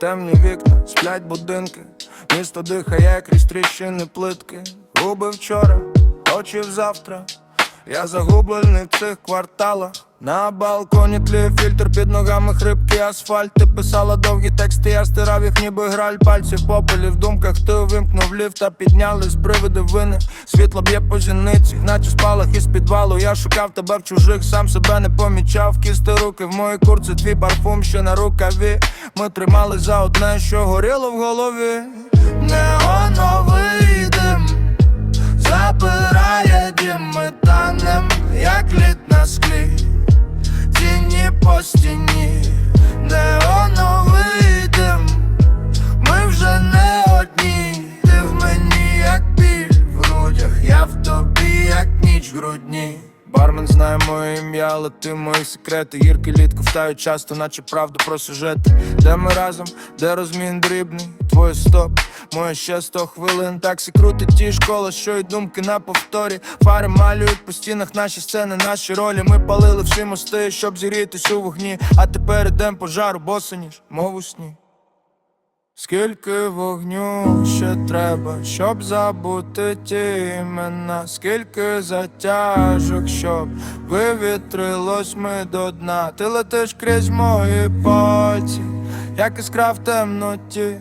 Темні вікна, сплять будинки, місто дихає крізь тріщини плитки. Губи вчора, очі завтра. Я загублений в цих кварталах. На балконі тліє фільтр під ногами хрипкий асфальт. Ти писала довгі тексти, я стирав їх, ніби граль пальці попелі в думках. Ти увімкнув ліфт та піднялись привиди вини. Світло б'є по зіниці, наче спалах із підвалу. Я шукав тебе в чужих, сам себе не помічав. Кісти руки в моїй курці, твій парфум ще на рукаві. Ми тримали за одне, що горіло в голові. Неоновий тіні по оновидим, ми вже не одні, ти в мені, як біль в грудях, я в тобі, як ніч в грудні. Бармен знає моє ім'я, але ти мої секрети. Гірки лід ковтають часто, наче правду про сюжети. Де ми разом, де розмін дрібний, твоє стоп, моє ще сто хвилин. Таксі крутить ті ж кола, що й думки на повторі. Фари малюють по стінах наші сцени, наші ролі. Ми палили всі мости, щоб зігрітись у вогні. А тепер ідем пожару, босоніж, мов у сні. Скільки вогню ще треба, щоб забути ті імена, скільки затяжок, щоб вивітрилось ми до дна. Ти летиш крізь мої пальці, як іскра в темноті.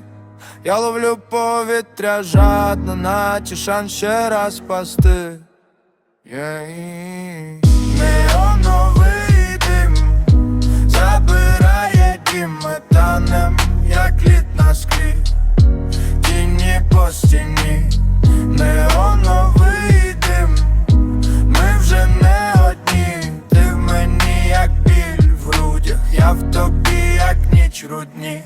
Я ловлю повітря жадно, наче шанс ще раз спасти. Yeah. гостіні, неоновий дим, ми вже не одні, ти в мені, як біль в грудях, я в тобі, як ніч рудні.